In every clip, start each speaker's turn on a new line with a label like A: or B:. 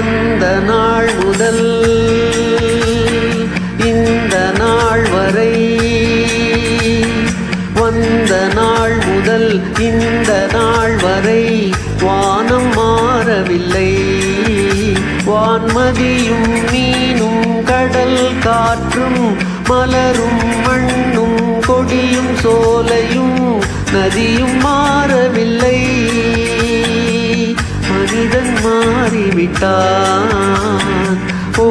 A: வந்த நாள் முதல் இந்த நாள் வரை வந்த நாள் முதல் இந்த நாள் வரை வானம் மாறவில்லை. வான்மதியும் மீனும் கடல் காற்றும் மலரும் மண்ணும் கொடியும் சோலையும் நதியும் மாறவில்லை. மாறிவிட்டான் ஓ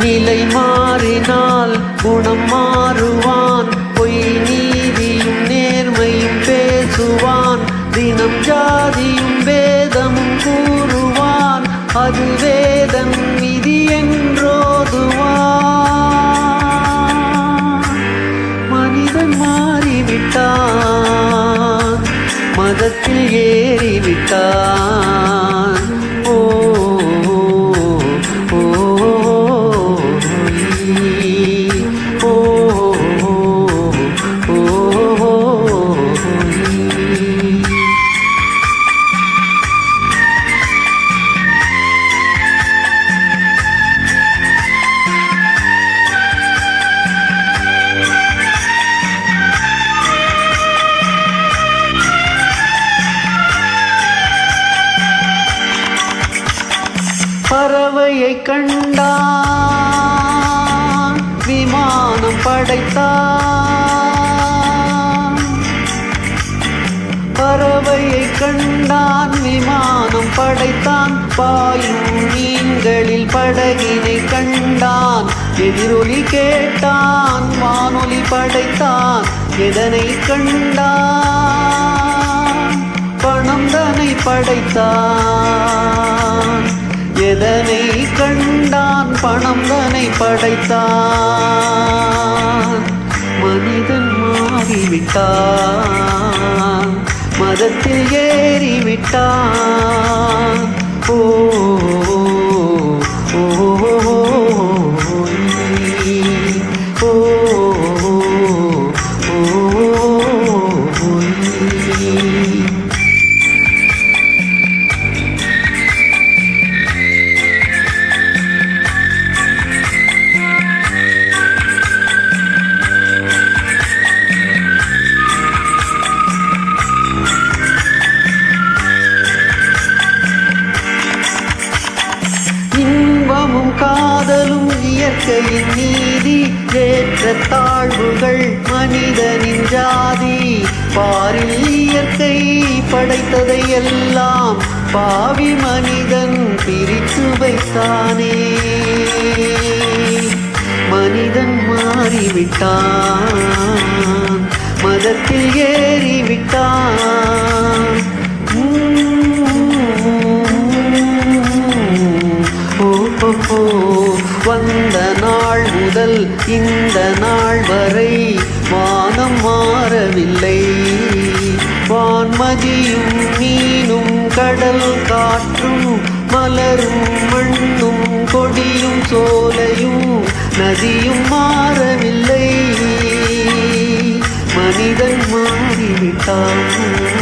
A: நிலை மாறினால் குண ஏறிவிட்டான் பறவையை கண்டான் விமானம் படைத்தான். பறவையை கண்டான் விமானம் படைத்தான். பாயும் மீன்களில் படகினை கண்டான். எதிரொலி கேட்டான் வானொலி படைத்தான். எதனை கண்டான்? பணம் தனை படைத்தான். எதனை கண்டான் பணம் தனை படைத்தான். மனிதன் மாறிவிட்டான் மதத்தில் ஏறிவிட்டான். ஓ இயற்கையின் நீதி ஏற்ற தாழ்வுகள் மனிதனின் ஜாதி பாரில் இயற்கை படைத்ததை எல்லாம் பாவி மனிதன் பிரித்து வைத்தானே மனிதன் மாறிவிட்டான் மதத்தில் ஏறிவிட்டான் ஓ, ஓ, ஓ, வந்த முதல் இந்த நாள் வரை வானம் மாறவில்லை. வான்மதியும் மீனும் கடல் காற்றும் மலரும் மண்ணும் கொடியும் சோலையும் நதியும் மாறவில்லை. மனிதன் மாறிவிட்டான்.